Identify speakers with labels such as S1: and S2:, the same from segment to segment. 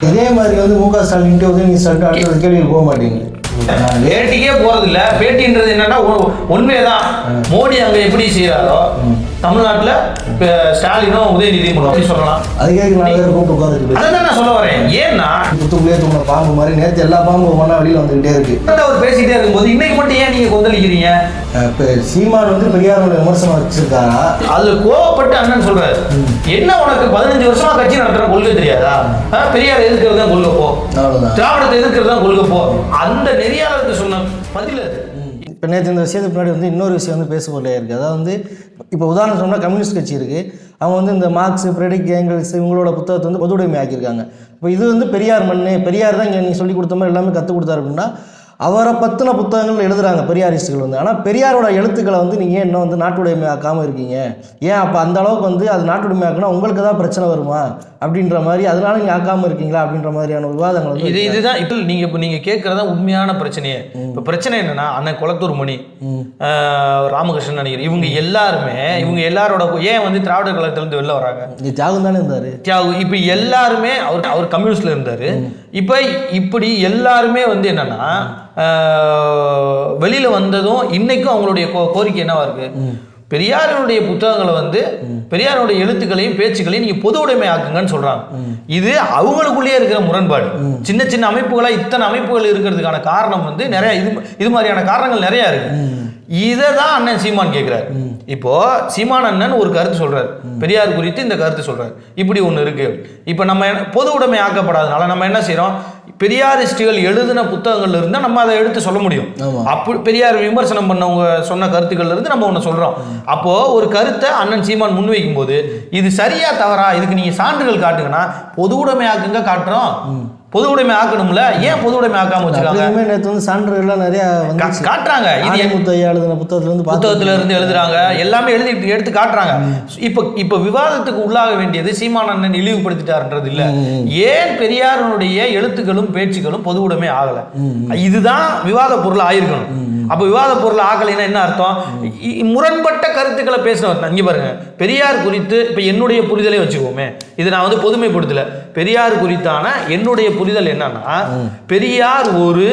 S1: இதே மாதிரி வந்து மு க ஸ்டாலின் உதயநிதி ஸ்டாலின் அடுத்த கேள்வியில் போக மாட்டீங்க.
S2: பேட்டிக்கே போறது இல்ல பேட்டின்றது என்னன்னா உண்மையதான் மோடி அங்க எப்படி செய்யறாரோ தமிழ்நாட்டுல ஸ்டாலினும் உதயநிதியும் அப்படி சொல்லலாம்.
S1: அதுக்கே கூப்பிட்டு உட்காந்துட்டு
S2: அதை தான் நான் சொல்ல வரேன். ஏன்னா
S1: புத்துக்குள்ளேயே தூங்கின பாம்பு மாதிரி நேற்று எல்லா பாம்பும் ஒன்றா வெளியில் வந்துக்கிட்டே இருக்கு.
S2: அவர் பேசிட்டே இருக்கும்போது இன்னைக்கு மட்டும் ஏன் நீங்க கொந்தளிக்கிறீங்க?
S1: இப்போ சீமான் வந்து பெரியாரோட விமர்சனம் வச்சிருக்காரா
S2: அதுல கோவப்பட்டு அண்ணன் சொல்றாரு. என்ன உனக்கு பதினஞ்சு வருஷமா கட்சி நடத்துற கொள்கை தெரியாதா? பெரியார் எதிர்க்கிறது தான் கொள்கை போ திராவிடத்தை எதிர்க்கிறது தான் கொள்கை போ அந்த நெறியாளருக்கு சொன்ன பதில்
S1: இப்போ நேற்று இந்த விஷயத்துக்கு முன்னாடி வந்து இன்னொரு விஷயம் வந்து பேசப்பொருளே இருக்குது அதாவது வந்து இப்போ உதாரணம் சொன்னால் கம்யூனிஸ்ட் கட்சி இருக்குது அவங்க வந்து இந்த மார்க்ஸ் பிரெடிக் ஏங்கல்ஸ் இவங்களோட புத்தகத்தை வந்து பொது உடைமை ஆக்கியிருக்காங்க இப்போ இது வந்து பெரியார் மண்ணு பெரியார் தான் இங்கே நீ சொல்லி கொடுத்த மாதிரி எல்லாமே கற்றுக் கொடுத்தாரு அப்படின்னா அவரை பற்றின புத்தகங்கள் எழுதுறாங்க பெரியாரிஸ்டுகள் வந்து. ஆனால் பெரியாரோட எழுத்துக்களை வந்து நீங்கள் இன்னும் வந்து நாட்டுடைமை ஆக்காமல் இருக்கீங்க? ஏன் அப்போ அந்த அளவுக்கு வந்து அது நாட்டுடைமை ஆக்குனா உங்களுக்கு தான் பிரச்சனை வருமா? அப்படின்ற மாதிரி அதனால நீங்கள் ஆக்காமல் இருக்கீங்களா? அப்படின்ற மாதிரியான விவாதங்கள் வந்து
S2: இது இதுதான். இப்போ நீங்க இப்போ நீங்க கேட்கறதா உண்மையான பிரச்சனையே. இப்போ பிரச்சனை என்னன்னா அண்ணன் குளத்தூர் மணி ஆஹ், ராமகிருஷ்ணன் நினைக்கிறேன். இவங்க எல்லாருமே இவங்க எல்லாரோட ஏன் வந்து திராவிட கழகத்திலிருந்து வெளில வராங்க?
S1: தியாகம் தானே இருந்தார்.
S2: தியாகு. இப்போ எல்லாருமே அவர் அவர் கம்யூனிஸ்ட்ல இருந்தாரு. இப்போ இப்படி எல்லாருமே வந்து என்னன்னா வெளியில வந்ததும் இன்னைக்கும் அவங்களுடைய கோ- கோரிக்கை என்னவா இருக்கு? பெரியாரினுடைய புத்தகங்களை வந்து பெரியாருடைய எழுத்துக்களையும் பேச்சுக்களையும் நீங்க பொது உடைமை ஆக்குங்கன்னு சொல்றாங்க. இது அவங்களுக்குள்ளேயே இருக்கிற முரண்பாடு. சின்ன சின்ன அமைப்புகளா இத்தனை அமைப்புகள் இருக்கிறதுக்கான காரணம் வந்து நிறைய இது இது மாதிரியான காரணங்கள் நிறைய இருக்கு. இதை தான் அண்ணன் சீமான் கேட்கிறாரு இப்போ சீமான் அண்ணன் ஒரு கருத்து சொல்றாரு. பெரியார் குறித்து இந்த கருத்து சொல்றாரு. இப்படி ஒண்ணு இருக்கு. இப்போ நம்ம பொது உடைமை ஆக்கப்படாதனால நம்ம என்ன செய்றோம்? பெரியாரிஸ்டுகள் எழுதின புத்தகங்கள்ல இருந்தா நம்ம அதை எடுத்து சொல்ல முடியும். அப்படி பெரியார் விமர்சனம் பண்ணவங்க சொன்ன கருத்துக்கள்ல இருந்து நம்ம ஒண்ணு சொல்றோம். அப்போ ஒரு கருத்தை அண்ணன் சீமான் முன்வைக்கும் போது இது சரியா தவறா? இதுக்கு நீங்க சான்றுகள் காட்டுங்கன்னா பொது உடைமை ஆக்குங்க காட்டுறோம். பொது உடைமை ஆக்கணும்ல? ஏன் பொது உடைமை ஆக்காம வச்சிருக்காங்க?
S1: நேற்று வந்து சான்றுகள்லாம் நிறைய
S2: காட்டுறாங்க. இது
S1: ஐயா எழுதின புத்தகத்துல இருந்து
S2: புத்தகத்துல இருந்து எழுதுறாங்க. எல்லாமே எழுதி எடுத்து காட்டுறாங்க. இப்ப இப்ப விவாதத்துக்கு உள்ளாக வேண்டியது சீமான் அண்ணன் இழிவுபடுத்திட்டாருன்றது இல்ல. ஏன் பெரியாருடைய எழுத்துக்களும் பேச்சுக்களும் பொது உடைமை ஆகல இதுதான் விவாத பொருள் ஆயிருக்கணும். அப்ப விவாத பொருள் ஆகலைன்னா என்ன அர்த்தம்? முரண்பட்ட கருத்துக்களை பேசினவர் இங்க பாருங்க. பெரியார் குறித்து இப்ப என்னுடைய புரிதலை வச்சுக்கோமே. இது நான் வந்து பொதுமைப்படுத்தல. பெரியார் குறித்தான என்னுடைய புரிதல் என்னன்னா பெரியார் ஒரு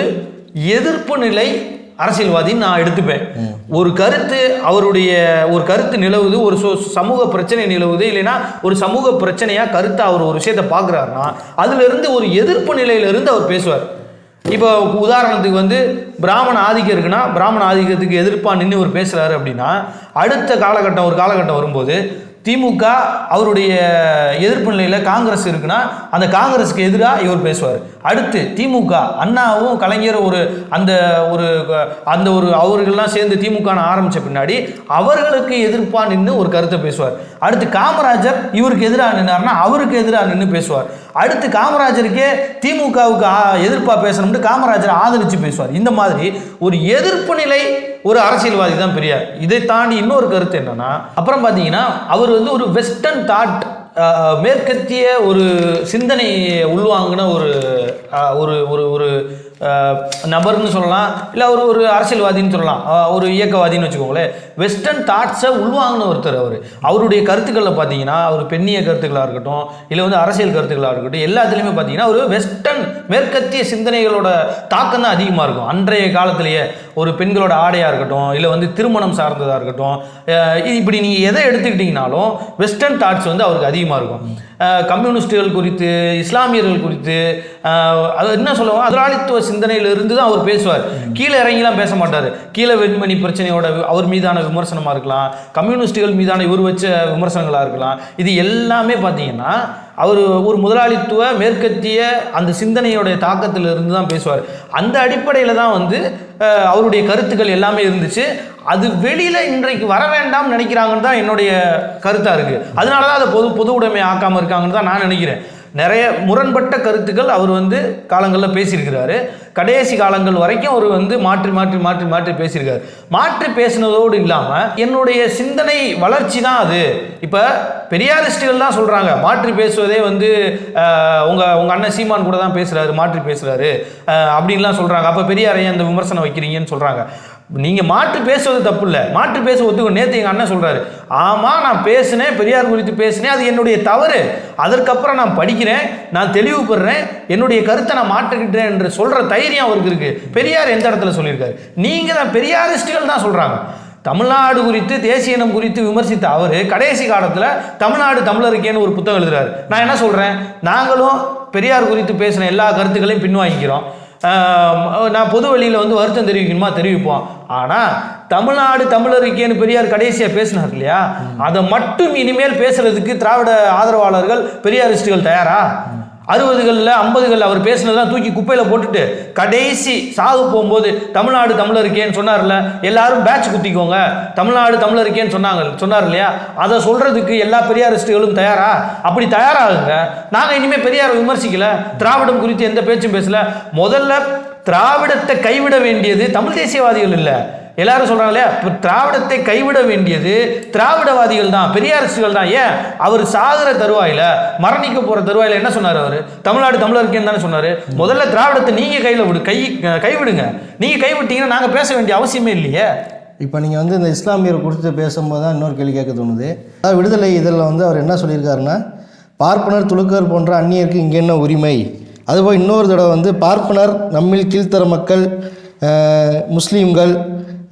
S2: எதிர்ப்பு நிலை அரசியல்வாதின்னு நான் எடுத்துப்பேன். ஒரு கருத்து அவருடைய ஒரு கருத்து நிலவுது ஒரு சமூக பிரச்சனை நிலவுது இல்லைன்னா ஒரு சமூக பிரச்சனையா கருத்தை அவர் ஒரு விஷயத்தை பார்க்குறாருன்னா அதுல இருந்து ஒரு எதிர்ப்பு நிலையில இருந்து அவர் பேசுவார். இப்போ உதாரணத்துக்கு வந்து பிராமண ஆதிக்கம் இருக்குன்னா பிராமண ஆதிக்கத்துக்கு எதிர்ப்பாக நின்று ஒரு பேசுகிறாரு அப்படின்னா அடுத்த காலகட்டம் ஒரு காலகட்டம் வரும்போது திமுக அவருடைய எதிர்ப்பு நிலையில் காங்கிரஸ் இருக்குன்னா அந்த காங்கிரஸுக்கு எதிராக இவர் பேசுவார். அடுத்து திமுக அண்ணாவும் கலைஞர் ஒரு அந்த ஒரு அந்த ஒரு அவர்கள்லாம் சேர்ந்து திமுக ஆரம்பித்த பின்னாடி அவர்களுக்கு எதிர்ப்பாக நின்று ஒரு கருத்தை பேசுவார். அடுத்து காமராஜர் இவருக்கு எதிராக நின்னார்னா அவருக்கு எதிராக நின்று பேசுவார். அடுத்து காமராஜருக்கே திமுகவுக்கு எதிர்ப்பாக பேசணும்னு காமராஜர் ஆதரித்து பேசுவார். இந்த மாதிரி ஒரு எதிர்ப்பு நிலை ஒரு அரசியல்வாதி தான் பெரியார். இதை தாண்டி இன்னொரு கருத்து என்னன்னா அப்புறம் பார்த்தீங்கன்னா அவர் வந்து ஒரு வெஸ்டர்ன் தாட் மேற்கத்திய ஒரு சிந்தனை உள்வாங்கின ஒரு ஒரு ஒரு ஒரு நபர்னு சொல்லலாம் இல்லை ஒரு ஒரு அரசியல்வாதின்னு சொல்லலாம் ஒரு இயக்கவாதின்னு வச்சுக்கோங்களேன் வெஸ்டர்ன் தாட்ஸை உள்வாங்கின ஒருத்தர் அவர். அவருடைய கருத்துக்களில் பார்த்தீங்கன்னா அவர் பெண்ணிய கருத்துக்களாக இருக்கட்டும் இல்லை வந்து அரசியல் கருத்துக்களாக இருக்கட்டும் எல்லாத்துலேயுமே பார்த்தீங்கன்னா ஒரு வெஸ்டர்ன் மேற்கத்திய சிந்தனைகளோட தாக்கம் தான் அதிகமாக இருக்கும். அன்றைய காலத்திலேயே ஒரு பெண்களோட ஆடையாக இருக்கட்டும் இல்லை வந்து திருமணம் சார்ந்ததாக இருக்கட்டும் இப்படி நீங்கள் எதை எடுத்துக்கிட்டிங்கனாலும் வெஸ்டர்ன் தாட்ஸ் வந்து அவருக்கு அதிகமாக இருக்கும். கம்யூனிஸ்ட்டுகள் கம்யூனிஸ்டுகள் குறித்து இஸ்லாமியர்கள் குறித்து அது என்ன சொல்லுவோம் முதலாளித்துவ சிந்தனையிலிருந்து தான் அவர் பேசுவார். கீழே இறங்கிலாம் பேச மாட்டார். கீழே வெண்மணி பிரச்சனையோட அவர் மீதான விமர்சனமாக இருக்கலாம். கம்யூனிஸ்டுகள் மீதான இவர் வச்ச விமர்சனங்களாக இருக்கலாம். இது எல்லாமே பார்த்தீங்கன்னா அவர் ஒரு முதலாளித்துவ மேற்கத்திய அந்த சிந்தனையோடைய தாக்கத்தில் இருந்து தான் பேசுவார். அந்த அடிப்படையில் தான் வந்து அவருடைய கருத்துக்கள் எல்லாமே இருந்துச்சு. அது வெளியில் இன்றைக்கு வர வேண்டாம் நினைக்கிறாங்கன்னு தான் என்னுடைய கருத்தாக இருக்குது அதனால தான் அதை பொது பொது உடைமை ஆக்காமல் இருக்காங்கன்னு தான் நான் நினைக்கிறேன். நிறைய முரண்பட்ட கருத்துக்கள் அவர் வந்து காலங்களில் பேசியிருக்கிறாரு. கடைசி காலங்கள் வரைக்கும் அவர் வந்து மாற்றி மாற்றி மாற்றி மாற்றி பேசியிருக்காரு. மாற்றி பேசினதோடு இல்லாமல் என்னுடைய சிந்தனை வளர்ச்சி தான் அது. இப்போ பெரியாரிஸ்டுகள் தான் சொல்கிறாங்க மாற்றி பேசுவதே வந்து உங்கள் உங்கள் அண்ணன் சீமான் கூட தான் பேசுகிறாரு மாற்றி பேசுகிறாரு அப்படின்லாம் சொல்கிறாங்க அப்போ பெரியாரையும் அந்த விமர்சனம் வைக்கிறீங்கன்னு சொல்கிறாங்க நீங்கள் மாற்று பேசுவது தப்பு இல்லை மாற்று பேச ஒத்துக்கோ. நேற்று எங்கள் அண்ணன் சொல்கிறாரு ஆமாம் நான் பேசினேன் பெரியார் குறித்து பேசினேன் அது என்னுடைய தவறு. அதற்கப்புறம் நான் படிக்கிறேன் நான் தெளிவு பெறுறேன் என்னுடைய கருத்தை நான் மாற்றுக்கிட்டேன் என்று சொல்கிற தைரியம் அவருக்கு இருக்குது பெரியார் எந்த இடத்துல சொல்லியிருக்காரு? நீங்கள் தான் பெரியாரிஸ்டுகள் தான் சொல்கிறாங்க தமிழ்நாடு குறித்து தேசிய இனம் குறித்து விமர்சித்த அவர் கடைசி காலத்தில் தமிழ்நாடு தமிழருக்கேன்னு ஒரு புத்தகம் எழுதுறாரு. நான் என்ன சொல்கிறேன் நாங்களும் பெரியார் குறித்து பேசின எல்லா கருத்துக்களையும் பின்வாங்கிக்கிறோம். நான் பொது வெளியில் வந்து வருத்தம் தெரிவிக்கணுமா? தெரிவிப்போம். ஆனால் தமிழ்நாடு தமிழருக்கேன்னு பெரியார் கடைசியாக பேசினார் இல்லையா? அதை மட்டும் இனிமேல் பேசுறதுக்கு திராவிட ஆதரவாளர்கள் பெரியாரிஸ்டுகள் தயாரா? அறுபதுகளில் ஐம்பதுகளில் அவர் பேசினதெல்லாம் தூக்கி குப்பையில் போட்டுட்டு கடைசி சாகு போகும்போது தமிழ்நாடு தமிழருக்கேன்னு சொன்னார்ல எல்லாரும் பேட்ச் குத்திக்கோங்க தமிழ்நாடு தமிழருக்கேன்னு சொன்னாங்க சொன்னார் இல்லையா? அதை சொல்கிறதுக்கு எல்லா பெரியாரிஸ்டுகளும் தயாரா? அப்படி தயாராகுங்க. நாங்கள் இனிமேல் பெரியாரை விமர்சிக்கல திராவிடம் குறித்து எந்த பேச்சும் பேசல. முதல்ல திராவிடத்தை கைவிட வேண்டியது தமிழ் தேசியவாதிகள் இல்லை. எல்லாரும் சொல்கிறாங்க இல்லையா? திராவிடத்தை கைவிட வேண்டியது திராவிடவாதிகள் தான் பெரியாரசுகள் தான். ஏன்? அவர் சாகிற தருவாயில மரணிக்க போகிற தருவாயில என்ன சொன்னார் அவர்? தமிழ்நாடு தமிழருக்கேன்னு தானே சொன்னார். முதல்ல திராவிடத்தை நீங்கள் கையில் விடு கை கைவிடுங்க. நீங்கள் கைவிட்டீங்கன்னா நாங்கள் பேச வேண்டிய அவசியமே இல்லையே.
S1: இப்போ நீங்கள் வந்து இந்த இஸ்லாமியர் குறித்து பேசும்போது தான் இன்னொரு கேள்வி கேட்க தோணுது. அதாவது விடுதலை இதில் வந்து அவர் என்ன சொல்லியிருக்காருன்னா பார்ப்பனர் துலுக்கர் போன்ற அந்நியருக்கு இங்கே என்ன உரிமை? அதுபோல் இன்னொரு தடவை வந்து பார்ப்பனர் நம்மில் கீழ்த்தர மக்கள் முஸ்லீம்கள்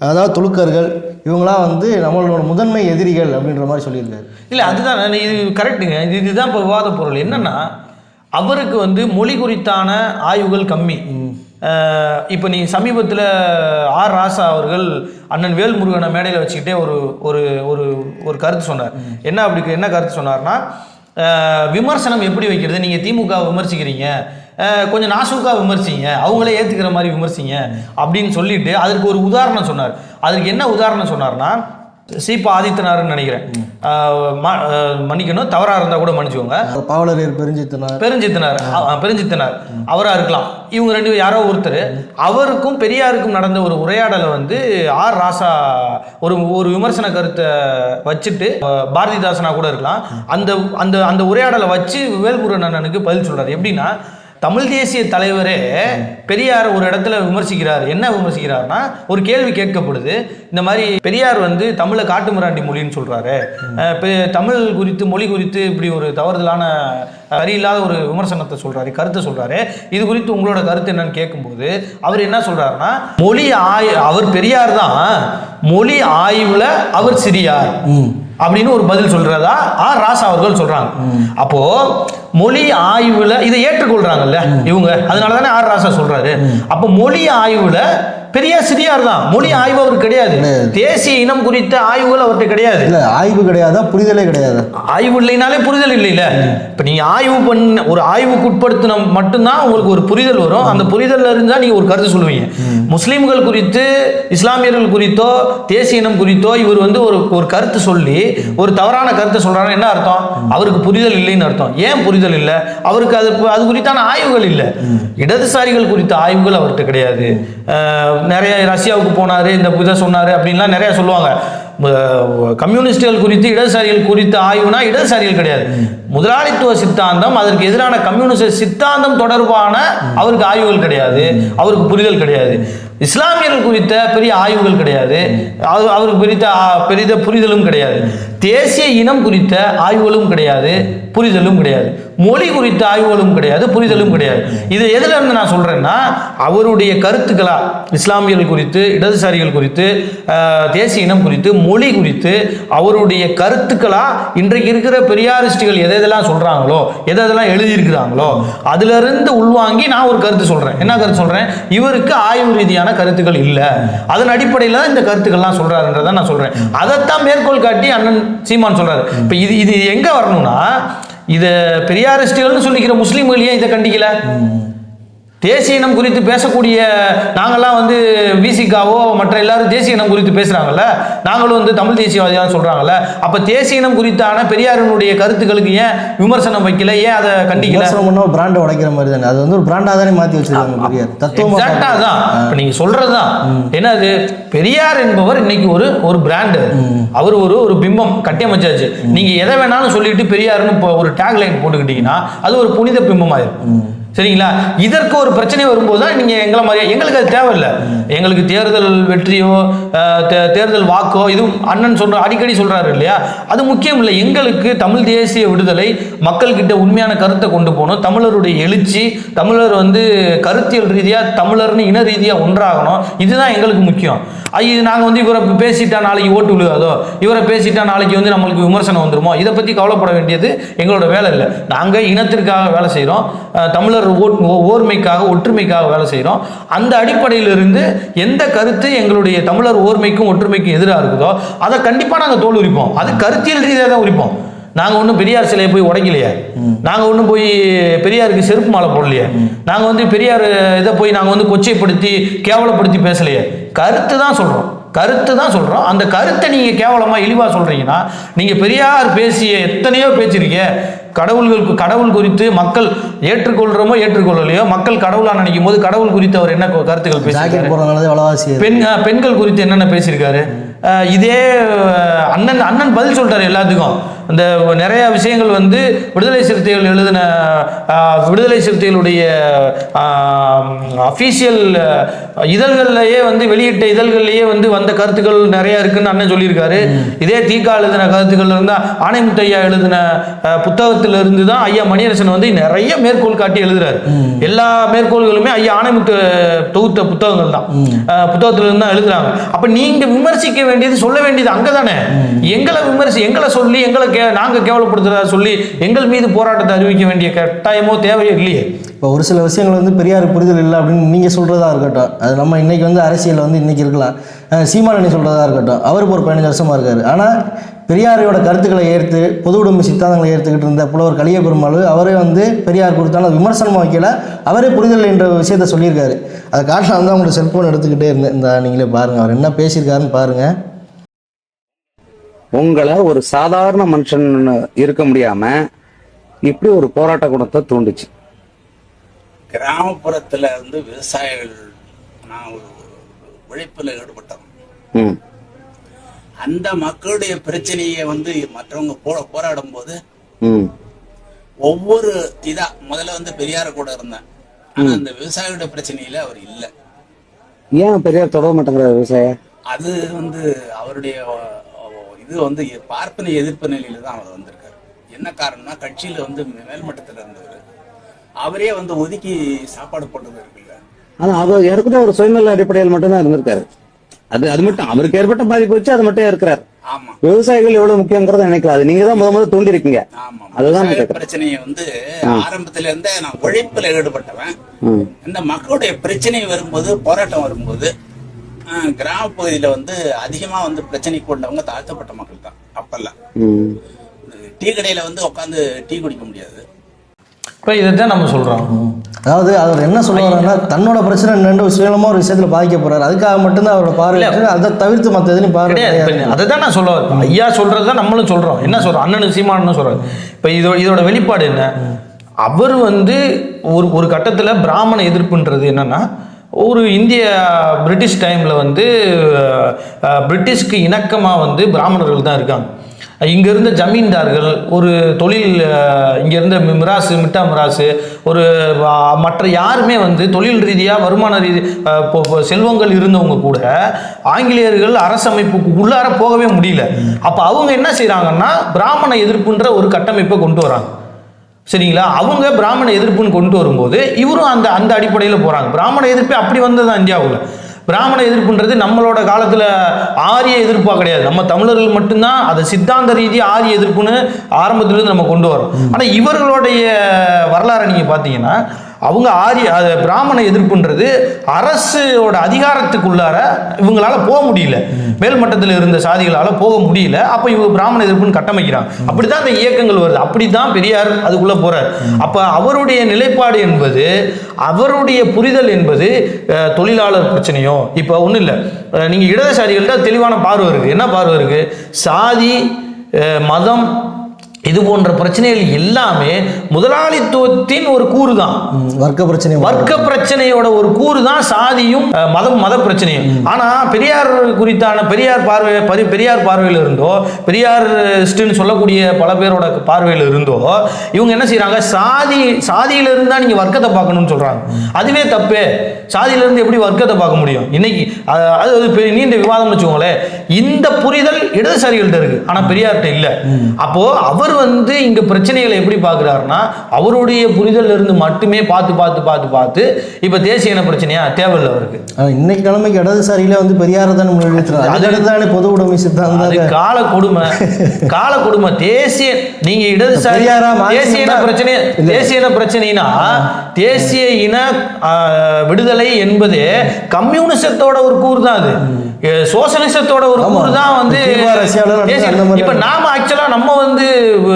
S1: அதாவது துலுக்கர்கள் இவங்களாம் வந்து நம்மளோட முதன்மை எதிரிகள் அப்படின்ற மாதிரி சொல்லியிருக்காரு
S2: இல்லை அதுதான் இது கரெக்டுங்க இது இதுதான் இப்போ விவாத பொருள். என்னன்னா அவருக்கு வந்து மொழி குறித்தான ஆய்வுகள் கம்மி. இப்போ நீ சமீபத்தில் ஆர். ராசா அவர்கள் அண்ணன் வேல்முருகனை மேடையில் வச்சுக்கிட்டே ஒரு ஒரு ஒரு ஒரு கருத்து சொன்னார். என்ன அப்படி என்ன கருத்து சொன்னார்னா விமர்சனம் எப்படி வைக்கிறது? நீங்கள் திமுக விமர்சிக்கிறீங்க. கொஞ்சம் நாசுக்கா விமர்சிங்க. அவங்களே ஏற்றுக்கிற மாதிரி விமர்சிங்க. அப்படின்னு சொல்லிட்டு அதற்கு ஒரு உதாரணம் சொன்னார். அதற்கு என்ன உதாரணம் சொன்னார்னா சீப்பா ஆதித்தனார்னு நினைக்கிறேன். மன்னிக்கணும். தவறாக இருந்தால் கூட மன்னிச்சுக்கோங்க.
S1: பாவலரேர் பெருஞ்சித்தனார்.
S2: பெருஞ்சித்தனார். பெருஞ்சித்தனார். அவராக இருக்கலாம். இவங்க ரெண்டு யாரோ ஒருத்தர். அவருக்கும் பெரியாருக்கும் நடந்த ஒரு உரையாடலை வந்து ஆர் ராசா ஒரு ஒரு விமர்சன கருத்தை வச்சுட்டு ஆஹ் பாரதிதாசனா கூட இருக்கலாம். அந்த அந்த அந்த உரையாடலை வச்சு வேல்முருகன் அண்ணனுக்கு பதில் சொல்றாரு. எப்படின்னா தமிழ் தேசிய தலைவரே பெரியார் ஒரு இடத்துல விமர்சிக்கிறார். என்ன விமர்சிக்கிறார்னா ஒரு கேள்வி கேட்கப்படுது. இந்த மாதிரி பெரியார் வந்து தமிழை காட்டுமிராண்டி மொழின்னு பெ- தமிழ் குறித்து மொழி குறித்து இப்படி ஒரு தவறுதலான சரியில்லாத ஒரு விமர்சனத்தை சொல்றாரு கருத்தை சொல்றாரு. இது குறித்து உங்களோட கருத்து என்னன்னு கேட்கும்போது அவர் என்ன சொல்றாருன்னா மொழி ஆய் அவர் பெரியார் தான் மொழி ஆய்வுல அவர் சிறியார். அப்படின்னு ஒரு பதில் சொல்றதா ஆர் ராசா அவர்கள் சொல்றாங்க. அப்போ மொழி ஆய்வுல இதை ஏற்றுக்கொள்றாங்கல்ல இவங்க. அதனால தானே ஆர் ராசா சொல்றாரு. அப்போ மொழி ஆய்வுல பெரியார் சிறியார் தான். மொழி ஆய்வு அவருக்கு கிடையாது. தேசிய இனம் குறித்த ஆய்வுகள் அவர்கிட்ட கிடையாது.
S1: இல்லை ஆய்வு கிடையாதா புரிதலே கிடையாதா?
S2: ஆய்வு இல்லைனாலே புரிதல் இல்லைல்ல. இப்போ நீங்கள் ஆய்வு பண்ண ஒரு ஆய்வுக்கு உட்படுத்தின மட்டும்தான் உங்களுக்கு ஒரு புரிதல் வரும். அந்த புரிதல்ல இருந்தால் நீங்கள் ஒரு கருத்து சொல்லுவீங்க. முஸ்லீம்கள் குறித்து இஸ்லாமியர்கள் குறித்தோ தேசிய இனம் குறித்தோ இவர் வந்து ஒரு ஒரு கருத்து சொல்லி ஒரு தவறான கருத்தை சொல்றாருன்னா என்ன அர்த்தம்? அவருக்கு புரிதல் இல்லைன்னு அர்த்தம். ஏன் புரிதல் இல்லை. அவருக்கு அது அது குறித்தான ஆய்வுகள் இல்லை. இடதுசாரிகள் குறித்த ஆய்வுகள் அவர்கிட்ட கிடையாது. நிறைய ரஷ்யாவுக்கு போனாரு இந்த இதை சொன்னாரு அப்படின்லாம் நிறைய சொல்லுவாங்க. கம்யூனிஸ்டுகள் குறித்து இடதுசாரிகள் குறித்த ஆய்வுனா இடதுசாரிகள் கிடையாது. முதலாளித்துவ சித்தாந்தம் அதற்கு எதிரான கம்யூனிஸ்ட் சித்தாந்தம் தொடர்பான அவருக்கு ஆய்வுகள் கிடையாது. அவருக்கு புரிதல் கிடையாது. இஸ்லாமியர்கள் குறித்த பெரிய ஆய்வுகள் கிடையாது. அவருக்கு குறித்த ஆ, பெரித புரிதலும் கிடையாது. தேசிய இனம் குறித்த ஆய்வுகளும் கிடையாது புரிதலும் கிடையாது. மொழி குறித்த ஆய்வுகளும் கிடையாது புரிதலும் கிடையாது. இது எதுல இருந்து நான் சொல்றேன்னா அவருடைய கருத்துக்களா இஸ்லாமியர்கள் குறித்து இடதுசாரிகள் குறித்து தேசிய இனம் குறித்து மொழி குறித்து அவருடைய கருத்துக்களா இன்றைக்கு இருக்கிற பெரியாரிஸ்டுகள் எதை எதெல்லாம் சொல்றாங்களோ எதை எதெல்லாம் எழுதியிருக்கிறாங்களோ அதுல இருந்து உள்வாங்கி நான் ஒரு கருத்து சொல்றேன். என்ன கருத்து சொல்றேன்? இவருக்கு ஆய்வு ரீதியான கருத்துக்கள் இல்லை. அதன் அடிப்படையில் தான் இந்த கருத்துக்கள்லாம் சொல்றாருன்றதை நான் சொல்றேன். அதைத்தான் மேற்கோள் காட்டி அண்ணன் சீமான் சொல்றாரு. இப்போ இது இது எங்க வரணும்னா இதை பெரியாரிஸ்டுகள்னு சொல்லிக்கிற முஸ்லீம்கள் ஏன் இதை கண்டிக்கல? தேசிய இனம் குறித்து பேசக்கூடிய நாங்கெல்லாம் வந்து விசிகாவோ மற்ற எல்லாரும் தேசிய இனம் குறித்து பேசுறாங்கல்ல நாங்களும் வந்து தமிழ் தேசியவாதிதான் சொல்றாங்கல்ல அப்ப தேசிய இனம் குறித்தான பெரியாரினுடைய கருத்துக்களுக்கு ஏன் விமர்சனம் வைக்கல? ஏன் அதை கண்டிக்கல?
S1: பண்ணா ஒரு பிராண்டை உடைக்கிற மாதிரி தானே. அது வந்து ஒரு பிராண்டாக தானே மாற்றி வச்சிருக்காங்க பெரியார். தத்துவமா
S2: எக்ஸாக்டா அதான். இப்ப நீங்க சொல்றதுதான் என்னது? பெரியார் என்பவர் இன்னைக்கு ஒரு ஒரு பிராண்டு அவர் ஒரு ஒரு பிம்பம் கட்டியமைச்சாச்சு. நீங்க எதை வேணாலும் சொல்லிட்டு பெரியார்னு இப்போ ஒரு டேக் லைன் போட்டுக்கிட்டீங்கன்னா அது ஒரு புனித பிம்பம் ஆயிரும் சரிங்களா? இதற்கு ஒரு பிரச்சனை வரும்போது தான் நீங்கள் எங்களை மாதிரி எங்களுக்கு அது தேவையில்லை. எங்களுக்கு தேர்தல் வெற்றியோ தே- தேர்தல் வாக்கோ இதுவும் அண்ணன் சொல்கிற அடிக்கடி சொல்கிறாரு இல்லையா? அது முக்கியம் இல்லை. எங்களுக்கு தமிழ் தேசிய விடுதலை மக்கள்கிட்ட உண்மையான கருத்தை கொண்டு போகணும். தமிழருடைய எழுச்சி தமிழர் வந்து கருத்தியல் ரீதியாக தமிழர்னு இன ரீதியாக ஒன்றாகணும். இதுதான் எங்களுக்கு முக்கியம். ஐ, இது நாங்கள் வந்து இவரை பேசிட்டா நாளைக்கு ஓட்டு விழுகாதோ? இவரை பேசிட்டா நாளைக்கு வந்து நம்மளுக்கு விமர்சனம் வந்துருமோ? இதை பற்றி கவலைப்பட வேண்டியது எங்களோட வேலை இல்லை. நாங்கள் இனத்திற்காக வேலை செய்கிறோம் தமிழர் ஓட் ஓர்மைக்காக ஒற்றுமைக்காக வேலை செய்கிறோம் அந்த அடிப்படையிலிருந்து எந்த கருத்து எங்களுடைய தமிழர் ஓர்மைக்கும் ஒற்றுமைக்கும் எதிராக இருக்குதோ அதை கண்டிப்பாக நாங்கள் தோல் உரிப்போம். அது கருத்தியல் ரீதியாக தான் உரிப்போம். நாங்கள் ஒன்றும் பெரியார் சிலையை போய் உடைக்கலையே. நாங்கள் ஒன்றும் போய் பெரியாருக்கு செருப்பு மாலை போடலையே. நாங்கள் வந்து பெரியார் இதை போய் நாங்கள் வந்து கொச்சைப்படுத்தி கேவலப்படுத்தி பேசலையே. கருத்து தான் சொல்கிறோம் கருத்து தான் சொல்கிறோம் அந்த கருத்தை நீங்கள் கேவலமாக இழிவாக சொல்கிறீங்கன்னா நீங்கள் பெரியார் பேசிய எத்தனையோ பேச்சிருக்கீங்க. கடவுள்களுக்கு கடவுள் குறித்து மக்கள் ஏற்றுக்கொள்கிறோமோ ஏற்றுக்கொள்ளலையோ மக்கள் கடவுளாக நினைக்கும் போது கடவுள் குறித்து அவர் என்ன கருத்துக்கள் பேசியிருக்காரு? பெண் பெண்கள் குறித்து என்னென்ன பேசியிருக்காரு? இதே அண்ணன் அண்ணன் பதில் சொல்லிட்டாரு எல்லாத்துக்கும். இந்த நிறைய விஷயங்கள் வந்து விடுதலை சிறுத்தைகள் எழுதின விடுதலை சிறுத்தைகளுடைய அஃபீஷியல் இதழ்கள்லையே வந்து வெளியிட்ட இதழ்கள்லையே வந்து வந்த கருத்துக்கள் நிறைய இருக்குன்னு அண்ணன் சொல்லியிருக்காரு. இதே தீகா எழுதின கருத்துக்கள் இருந்தால் ஆணைமுத்தையா எழுதின புத்தகத்துல இருந்து தான் ஐயா மணியரசன் வந்து நிறைய மேற்கோள் காட்டி எழுதுறாரு. எல்லா மேற்கோள்களுமே ஐயா ஆணைமுத்து தொகுத்த புத்தகங்கள் தான். அஹ், புத்தகத்துல இருந்து தான் எழுதுறாங்க. அப்ப நீங்க விமர்சிக்க வேண்டியது சொல்ல வேண்டியது அங்கதானே? எங்களை விமர்சி எங்களை சொல்லி எங்களை கே நாங்க கேவலப்படுத்துறதா சொல்லி எங்கள் மீது போராட்டத்தை அறிவிக்க வேண்டிய கட்டாயமோ தேவையோ இல்லையே.
S1: இப்போ ஒரு சில விஷயங்கள் வந்து பெரியார் புரிதல் இல்லை அப்படின்னு நீங்கள் சொல்கிறதா இருக்கட்டும். அது நம்ம இன்னைக்கு வந்து அரசியலில் வந்து இன்னைக்கு இருக்கலாம். அஹ் சீமானணி சொல்கிறதா இருக்கட்டும். அவர் ஒரு பதினஞ்சு வருஷமாக இருக்கார். ஆனால் பெரியாரோட கருத்துக்களை ஏற்று பொது உடைமை சித்தாந்தங்களை ஏற்றுக்கிட்டு இருந்த புலவர் கலிய பெருமாள் அவரே வந்து பெரியார் குறித்தான விமர்சனமாக வைக்கல. அவரே புரிதல் என்ற விஷயத்த சொல்லியிருக்காரு. அதை காட்டில் வந்து அவங்களோட செல்ஃபோன் எடுத்துக்கிட்டே இருந்தேன் இந்த நீங்களே பாருங்கள் அவர் என்ன பேசியிருக்காருன்னு பாருங்கள்
S3: உங்களை ஒரு சாதாரண மனுஷன் இருக்க முடியாம இப்படி ஒரு போராட்ட குணத்தை தூண்டுச்சு.
S4: கிராமப்புறத்துல வந்து விவசாயிகள் நான் ஒரு உழைப்புல ஈடுபட்டோம்
S3: ம்
S4: அந்த மக்களுடைய பிரச்சனையை வந்து மற்றவங்க போ போராடும் போது ஒவ்வொரு இதா முதல்ல வந்து பெரியார கூட இருந்தேன். ஆனா அந்த விவசாயியோட பிரச்சனையில அவர் இல்ல.
S3: ஏன் பெரியார் தொடர மாட்டேங்கிற விவசாய?
S4: அது வந்து அவருடைய இது வந்து பார்ப்பன எதிர்ப்பு நிலையில தான் அவர் வந்திருக்காரு. என்ன காரணம்னா கட்சியில வந்து மேல்மட்டத்துல இருந்தவர். அவரே வந்து ஒதுக்கி சாப்பாடு போட்டது இருக்குல்ல.
S3: ஆனா அவர் ஏற்கனவே ஒரு சுயநல அடிப்படையில் மட்டும்தான் இருந்திருக்காரு. அது அது மட்டும் அவருக்கு ஏற்பட்ட பாதிப்பு வச்சு அது மட்டும் இருக்கிறார்
S4: ஆமா.
S3: விவசாயிகள் எவ்வளவு முக்கியங்கிறத நினைக்கல அது நீங்க தான் முத முத தூண்டி இருக்கீங்க
S4: ஆமா.
S3: அதுதான்.
S4: பிரச்சனையை வந்து ஆரம்பத்துல இருந்தே நான் உழைப்புல ஈடுபட்டவன். இந்த மக்களுடைய பிரச்சனை வரும்போது போராட்டம் வரும்போது கிராம பகுதியில வந்து அதிகமா வந்து பிரச்சனை கொண்டவங்க தாழ்த்தப்பட்ட மக்கள் தான் அப்பெல்லாம்.
S3: ம்.
S4: டீ கடையில வந்து உட்காந்து டீ குடிக்க முடியாது.
S2: இப்போ இதைத்தான் நம்ம சொல்றோம்.
S1: அதாவது அவர் என்ன சொல்ல வர்றாருன்னா தன்னோட பிரச்சனை என்னன்னு சுயநலமாக ஒரு விஷயத்தில் பாதிக்க போறாரு. அதுக்காக மட்டும்தான் அவரோட பார்வை. அதை தவிர்த்து மற்ற எதுலையும் பார்வை
S2: அதை தான் நான் சொல்ல ஐயா சொல்றது தான் நம்மளும் சொல்றோம். என்ன சொல்றோம்? அண்ணனு சீமானு சொல்றாரு. இப்போ இதோட இதோட வெளிப்பாடு என்ன? அவர் வந்து ஒரு ஒரு கட்டத்தில் பிராமண எதிர்ப்புன்றது என்னன்னா ஒரு இந்திய பிரிட்டிஷ் டைமில் வந்து பிரிட்டிஷ்க்கு இணக்கமாக வந்து பிராமணர்கள் தான் இருக்காங்க. இங்கே இருந்த ஜமீன்தார்கள் ஒரு தொழில் இங்கே இருந்த மிராசு மிட்டா மிராசு ஒரு மற்ற யாருமே வந்து தொழில் ரீதியாக வருமான ரீதி செல்வங்கள் இருந்தவங்க கூட ஆங்கிலேயர்கள் அரசமைப்புக்கு உள்ளார போகவே முடியல. அப்போ அவங்க என்ன செய்கிறாங்கன்னா பிராமண எதிர்ப்புன்ற ஒரு கட்டமைப்பை கொண்டு வராங்க. சரிங்களா? அவங்க பிராமண எதிர்ப்புன்னு கொண்டு வரும்போது இவரும் அந்த அந்த அடிப்படையில் போகிறாங்க பிராமண எதிர்ப்பே அப்படி வந்தது தான் பிராமண எதிர்ப்புன்றது நம்மளோட காலத்தில் ஆரிய எதிர்ப்பாக கிடையாது. நம்ம தமிழர்கள் மட்டும்தான் அதை சித்தாந்த ரீதி ஆரிய எதிர்ப்புன்னு ஆரம்பத்திலிருந்து நம்ம கொண்டு வரோம் ஆனால் இவர்களுடைய வரலாறை நீங்கள் பார்த்தீங்கன்னா அவங்க ஆரிய பிராமண எதிர்ப்புன்றது அரசோட அதிகாரத்துக்குள்ளார இவங்களால போக முடியல. மேல்மட்டத்தில் இருந்த சாதிகளால் போக முடியல. அப்போ இவங்க பிராமண எதிர்ப்புன்னு கட்டமைக்கிறாங்க. அப்படிதான் அந்த இயக்கங்கள் வருது. அப்படிதான் பெரியார் அதுக்குள்ள போறார். அப்ப அவருடைய நிலைப்பாடு என்பது அவருடைய புரிதல் என்பது தொழிலாளர் பிரச்சனையோ இப்போ ஒன்றும் இல்லை. நீங்க இடதுசாரிகள்ட்ட தெளிவான பார்வை இருக்கு. என்ன பார்வை இருக்கு? சாதி மதம் இது போன்ற பிரச்சனைகள் எல்லாமே முதலாளித்துவத்தின் ஒரு கூறு தான்
S1: வர்க்க பிரச்சனை
S2: வர்க்க பிரச்சனையோட ஒரு கூறு தான் சாதியும் மதம் மத பிரச்சனையும். ஆனா பெரியார் குறித்தான பெரியார் பார்வை பரி- பெரியார் பார்வையில் இருந்தோ பெரியார் ஸ்டின்னு சொல்லக்கூடிய பல பேரோட பார்வையில் இருந்தோ இவங்க என்ன செய்றாங்க? சாதி சாதியில இருந்தா நீங்க வர்க்கத்தை பார்க்கணும்னு சொல்றாங்க. அதுவே தப்பே. சாதியில இருந்து எப்படி வர்க்கத்தை பார்க்க முடியும்? இன்னைக்கு அது பெரிய நீண்ட விவாதம்னு வச்சுக்கோங்களேன். இந்த புரிதல் இடதுசாரிகள்ட்ட இருக்கு. ஆனா பெரியார்கிட்ட இல்ல. அப்போ அவர் வந்து இங்க பிரச்சனைகளை எப்படி பார்க்கறாருன்னா அவருடைய புரிதல்ல இருந்து மட்டுமே பார்த்து பார்த்து பார்த்து பார்த்து இப்ப தேசிய இன பிரச்சனையா? தேவையில்லை அவருக்கு.
S1: இன்னைக்கு நிலைமைக்கு இடதுசாரியில வந்து பெரியார தானே முன்னிறுத்துறாங்க அதுக்கு தானே பொது உடைமை
S2: அது
S1: சித்தாந்தம்
S2: கால கொடுமை. கால கொடுமை. தேசிய நீங்க இடதுசாரி? தேசிய இன பிரச்சனை தேசிய இன பிரச்சனைனா தேசிய இன விடுதலை என்பது கம்யூனிசத்தோட ஒரு கூறு தான் அது. சோசலிசத்தோட ஒரு. கூறு தான் வந்து இப்ப நாம ஆக்சுவலா நம்ம வந்து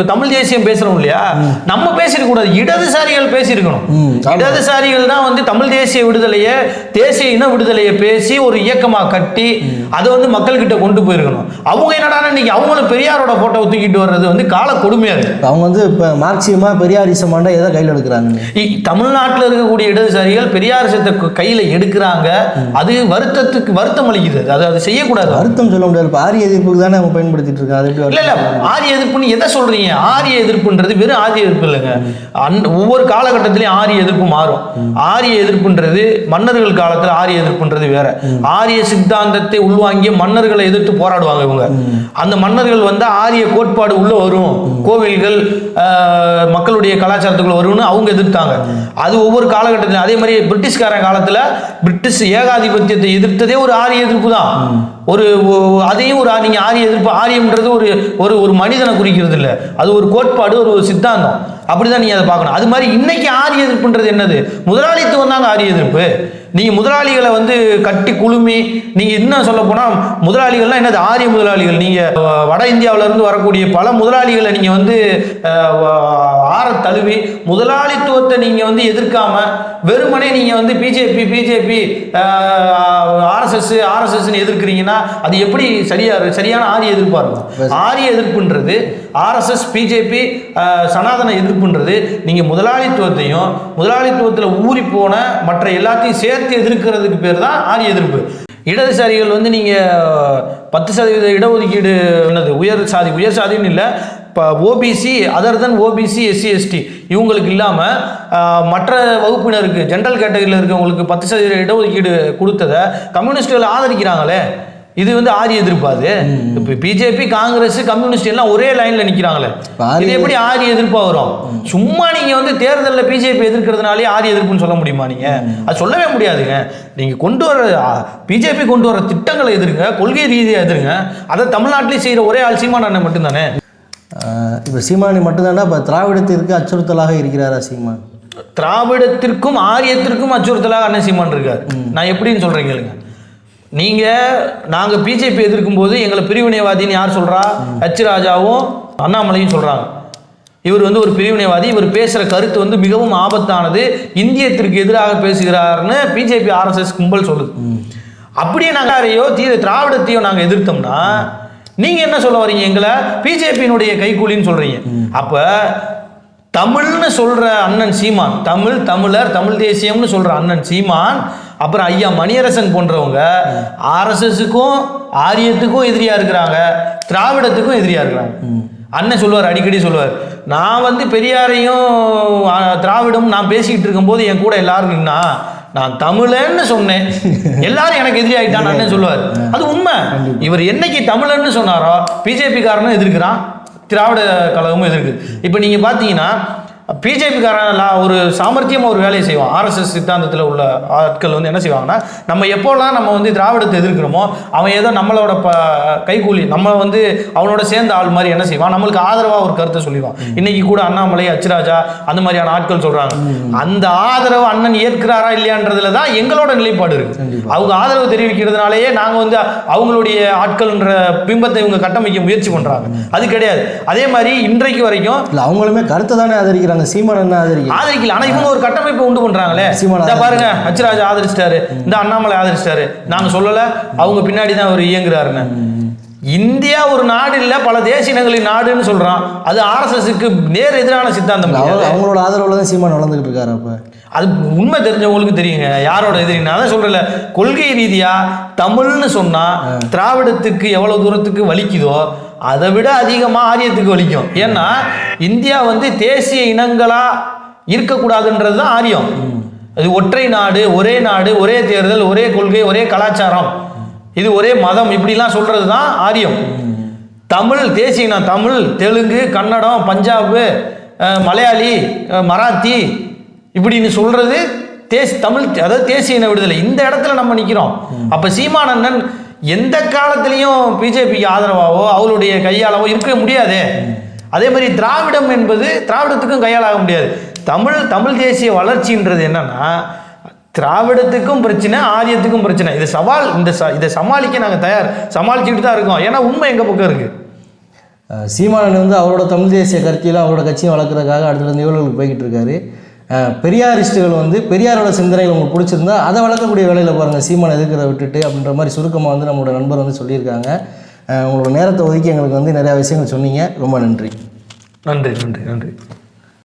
S2: தமிழ் தேசியம் பேசுறோம் இல்லையா? நம்ம பேசிருக்க கூடாது. இடதுசாரிகள் பேசியிருக்கணும். இடதுசாரிகள் தான் வந்து தமிழ் தேசிய விடுதலையை தேசிய இன விடுதலையை பேசி ஒரு இயக்கமா கட்டி அதை வந்து மக்கள்கிட்ட கொண்டு போயிருக்கணும். அவங்க என்னடா இன்னைக்கு அவங்களும் பெரியாரோட போட்டோ தூக்கிட்டு வர்றது வந்து கால கொடுமையா இருக்கு.
S1: அவங்க வந்து இப்ப மார்க்சியமா பெரியாரிசமாண்டா எதை கையில் எடுக்கிறாங்க?
S2: தமிழ்நாட்டுல இருக்கக்கூடிய இடதுசாரிகள் பெரியாரிசத்தை கையில எடுக்கிறாங்க. அது வருத்தத்துக்கு வருத்தம் அளிக்குது அது அது செய்யக்கூடாது.
S1: அர்த்தம் சொல்ல முடியாது. ஆரிய எதிர்ப்புக்கு தானே அவங்க பயன்படுத்திட்டு இருக்காங்க அது
S2: இல்ல இல்ல. ஆரிய எதிர்ப்புன்னு எதை சொல்றீங்க? ஆரிய எதிர்ப்புன்றது வெறும் ஆரிய எதிர்ப்பு இல்லைங்க. அந்த ஒவ்வொரு காலகட்டத்திலையும் ஆரிய எதிர்ப்பு மாறும். ஆரிய எதிர்ப்புன்றது மன்னர்கள் காலத்துல ஆரிய எதிர்ப்புன்றது வேற. ஆரிய சித்தாந்தத்தை உள்வாங்கிய மன்னர்களை எதிர்த்து போராடுவாங்க இவங்க. அந்த மன்னர்கள் வந்து ஆரிய கோட்பாடு உள்ள வரும். கோவில்கள் மக்களுடைய கலாச்சாரத்துக்குள்ள வரும்னு அவங்க எதிர்த்தாங்க. அது ஒவ்வொரு காலகட்டத்திலும் அதே மாதிரி பிரிட்டிஷ்காரன் காலத்துல பிரிட்டிஷ் ஏகாதிபத்தியத்தை எதிர்த்ததே ஒரு ஆரிய எதிர்ப்பு தான். ஒரு அதையும் ஒரு நீங்கள் ஆரிய எதிர்ப்பு ஆரியம்ன்றது ஒரு ஒரு ஒரு மனிதனை குறிக்கிறது இல்லை அது ஒரு கோட்பாடு ஒரு ஒரு சித்தாந்தம். அப்படிதான் நீங்கள் அதை பார்க்கணும். அது மாதிரி இன்னைக்கு ஆரிய எதிர்ப்புன்றது என்னது? முதலாளித்துவம் தாங்க ஆரிய எதிர்ப்பு. நீங்க முதலாளிகளை வந்து கட்டி குழுமி நீங்க இன்னும் சொல்ல போனா முதலாளிகள்லாம் என்னது? ஆரிய முதலாளிகள். நீங்க அஹ், வட இந்தியாவுல இருந்து வரக்கூடிய பல முதலாளிகளை நீங்க வந்து ஆற தழுவி முதலாளித்துவத்தை நீங்க வந்து எதிர்க்காம வெறுமனே நீங்க வந்து பிஜேபி பிஜேபி ஆர்எஸ்எஸ் ஆர்எஸ்எஸ்ன்னு எதிர்க்கிறீங்கன்னா அது எப்படி சரியா சரியான ஆரிய எதிர்ப்பா இருக்கும்? ஆரிய எதிர்ப்புன்றது ஆர்எஸ்எஸ் பிஜேபி சனாதன எதிர்ப்புன்றது நீங்கள் முதலாளித்துவத்தையும் முதலாளித்துவத்தில் ஊறி போன மற்ற எல்லாத்தையும் சேர்த்து எதிர்க்கிறதுக்கு பேர் தான் ஆரிய எதிர்ப்பு. இடதுசாரிகள் வந்து நீங்கள் பத்து சதவீத இடஒதுக்கீடு என்னது உயர் சாதி உயர் சாதின்னு இல்லை இப்போ OBC other than OBC SC ST இவங்களுக்கு இல்லாமல் மற்ற வகுப்பினருக்கு ஜென்ரல் கேட்டகரியில் இருக்கவங்களுக்கு பத்து சதவீத இடஒதுக்கீடு கொடுத்ததை கம்யூனிஸ்டுகள் ஆதரிக்கிறாங்களே. இது வந்து ஆரிய எதிர்ப்பாது இப்போ பிஜேபி காங்கிரஸ் கம்யூனிஸ்ட் எல்லாம் ஒரே லைன்ல
S1: ஆரிய-
S2: இது எப்படி ஆரிய எதிர்ப்பா வரும்? சும்மா நீங்க வந்து தேர்தலில் பிஜேபி எதிர்க்கிறதுனாலே ஆரிய எதிர்ப்புன்னு சொல்ல முடியுமா நீங்க? அது சொல்லவே முடியாதுங்க. நீங்க கொண்டு வர பிஜேபி கொண்டு வர திட்டங்களை எதிர்ங்க கொள்கை ரீதியா எதிர்ங்க. அதை தமிழ்நாட்டிலேயே செய்யற ஒரே ஆள் சீமான் அண்ணன் மட்டும்தானே?
S1: இப்ப சீமானி மட்டும்தானா? இப்ப திராவிடத்திற்கு அச்சுறுத்தலாக இருக்கிறாரா சீமான்?
S2: திராவிடத்திற்கும் ஆரியத்திற்கும் அச்சுறுத்தலாக அண்ணன் சீமான் இருக்கார். நான் எப்படின்னு சொல்றேன் கேளுங்க. நீங்கள் நாங்கள் பிஜேபி எதிர்க்கும் போது எங்களை பிரிவினைவாதின்னு யார் சொல்கிறா ஹச் ராஜாவும் அண்ணாமலையும் சொல்கிறாங்க இவர் வந்து ஒரு பிரிவினைவாதி. இவர் பேசுகிற கருத்து வந்து மிகவும் ஆபத்தானது. இந்தியத்திற்கு எதிராக பேசுகிறார்னு பிஜேபி ஆர்எஸ்எஸ் கும்பல் சொல்லுது. அப்படியே நாங்கள் யாரையோ தீ திராவிடத்தையோ நாங்கள் எதிர்த்தோம்னா நீங்கள் என்ன சொல்ல வரீங்க எங்களை? பிஜேபியினுடைய கைக்கூலின்னு சொல்கிறீங்க அப்போ தமிழ்னு சொல்கிற அண்ணன் சீமான் தமிழ் தமிழர் தமிழ் தேசியம்னு சொல்கிற அண்ணன் சீமான் அப்புறம் ஐயா மணியரசன் போன்றவங்க ஆர்எஸ்எஸ்க்கும் ஆரியத்துக்கும் எதிரியா இருக்கிறாங்க திராவிடத்துக்கும் எதிரியா இருக்கிறாங்க. அண்ணன் சொல்லுவார் அடிக்கடி சொல்லுவார். நான் வந்து பெரியாரையும் திராவிடம் நான் பேசிக்கிட்டு இருக்கும்போது என் கூட எல்லாரும் நின்னா நான் தமிழன்னு சொன்னேன். எல்லாரும் எனக்கு எதிரி அண்ணன் சொல்லுவார். அது உண்மை. இவர் என்னைக்கு தமிழன்னு சொன்னாரோ பிஜேபி காரனும் எதிர்க்கிறான் திராவிட கழகமும் எதிர்க்கு இப்போ நீங்கள் பார்த்தீங்கன்னா பிஜேபிக்காரன் ஒரு சாமர்த்தியமாக ஒரு வேலையை செய்வான். ஆர்எஸ்எஸ் சித்தாந்தத்தில் உள்ள ஆட்கள் வந்து என்ன செய்வாங்கன்னா நம்ம எப்போல்லாம் நம்ம வந்து திராவிடத்தை எதிர்க்கிறோமோ அவன் ஏதோ நம்மளோட ப கைக்கூலி நம்ம வந்து அவனோட சேர்ந்த ஆள் மாதிரி என்ன செய்வான்? நம்மளுக்கு ஆதரவாக ஒரு கருத்தை சொல்லிடுவான். இன்னைக்கு கூட அண்ணாமலை அச்சுராஜா அந்த மாதிரியான ஆட்கள் சொல்கிறாங்க அந்த ஆதரவு அண்ணன் ஏற்கிறாரா இல்லையான்றதுல தான் எங்களோட நிலைப்பாடு இருக்கு. அவங்க ஆதரவு தெரிவிக்கிறதுனாலேயே நாங்கள் வந்து அவங்களுடைய ஆட்கள்ன்ற பிம்பத்தை இவங்க கட்டமைக்க முயற்சி பண்ணுறாங்க அது கிடையாது. அதே மாதிரி இன்றைக்கு வரைக்கும்
S1: அவங்களுமே கருத்தை தானே ஆதரிக்கிறாங்க. சீமான் என்ன ஆதரிக்கிறாங்க
S2: ஆதரிக்கல. ஆனா இவங்க ஒரு கட்டமைப்பை உண்டு பண்றாங்களே.
S1: சீமான்
S2: பாருங்க அச்சுராஜ் ஆதரிச்சிட்டாரு. இந்த அண்ணாமலை ஆதரிச்சிட்டாரு. நாங்க சொல்லல அவங்க பின்னாடி தான் அவர் இயங்குறாருன்னு. இந்தியா ஒரு நாடு இல்லை பல தேசிய இனங்களின் நாடுன்னு சொல்றான். அது ஆர்எஸ்எஸ்க்கு நேர் எதிரான சித்தாந்தம்.
S1: அவங்களோட ஆதரவுல தான் சீமான் வளர்ந்துக்கிட்டு இருக்காரு அப்போ.
S2: அது உண்மை தெரிஞ்சவங்களுக்கு தெரியுங்க. யாரோட எதிரி? நான் சொல்றேன்ல கொள்கை ரீதியா தமிழ்னு சொன்னா திராவிடத்துக்கு எவ்வளவு தூரத்துக்கு வலிக்குதோ அதை விட அதிகமா ஆரியத்துக்கு வலிக்கும். ஏன்னா இந்தியா வந்து தேசிய இனங்களா இருக்கக்கூடாதுன்றது தான் ஆரியம். அது ஒற்றை நாடு ஒரே நாடு ஒரே தேர்தல் ஒரே கொள்கை ஒரே கலாச்சாரம். இது ஒரே மதம் இப்படிலாம் சொல்கிறது தான் ஆரியம். தமிழ் தேசிய இனம் தமிழ் தெலுங்கு கன்னடம் பஞ்சாபு மலையாளி மராத்தி இப்படின்னு சொல்கிறது தேசி தமிழ் அதாவது தேசிய இன விடுதலை. இந்த இடத்துல நம்ம நிற்கிறோம் அப்போ சீமானண்ணன் எந்த காலத்திலையும் பிஜேபிக்கு ஆதரவாகவோ அவருடைய கையாளவோ இருக்க முடியாதே. அதே மாதிரி திராவிடம் என்பது திராவிடத்துக்கும் கையாளாக முடியாது. தமிழ் தமிழ் தேசிய வளர்ச்சின்றது என்னன்னா திராவிடத்துக்கும் பிரச்சனை ஆரியத்துக்கும் பிரச்சனை. இது சவால் இந்த ச இதை சமாளிக்க நாங்கள் தயார் சமாளிச்சுட்டு தான் இருக்கோம். ஏன்னா உண்மை எங்கள் பக்கம் இருக்குது
S1: சீமானன் வந்து அவரோட தமிழ் தேசிய கருத்தியில் அவரோட கட்சியும் வளர்க்குறதுக்காக அடுத்த நிகழ்வுகளுக்கு போய்கிட்டு இருக்காரு. பெரியாரிஸ்ட்டுகள் வந்து பெரியாரோட சிந்தனைகள் உங்களுக்கு பிடிச்சிருந்தா அதை வளர்க்கக்கூடிய வேலையில் பாருங்கள் சீமான் எதிர்க்கிறத விட்டுட்டு அப்படின்ற மாதிரி சுருக்கமாக வந்து நம்மளோட நண்பர் வந்து சொல்லியிருக்காங்க. உங்களோட நேரத்தை ஒதுக்கி எங்களுக்கு வந்து நிறையா விஷயங்கள் சொன்னீங்க. ரொம்ப நன்றி.
S2: நன்றி நன்றி நன்றி.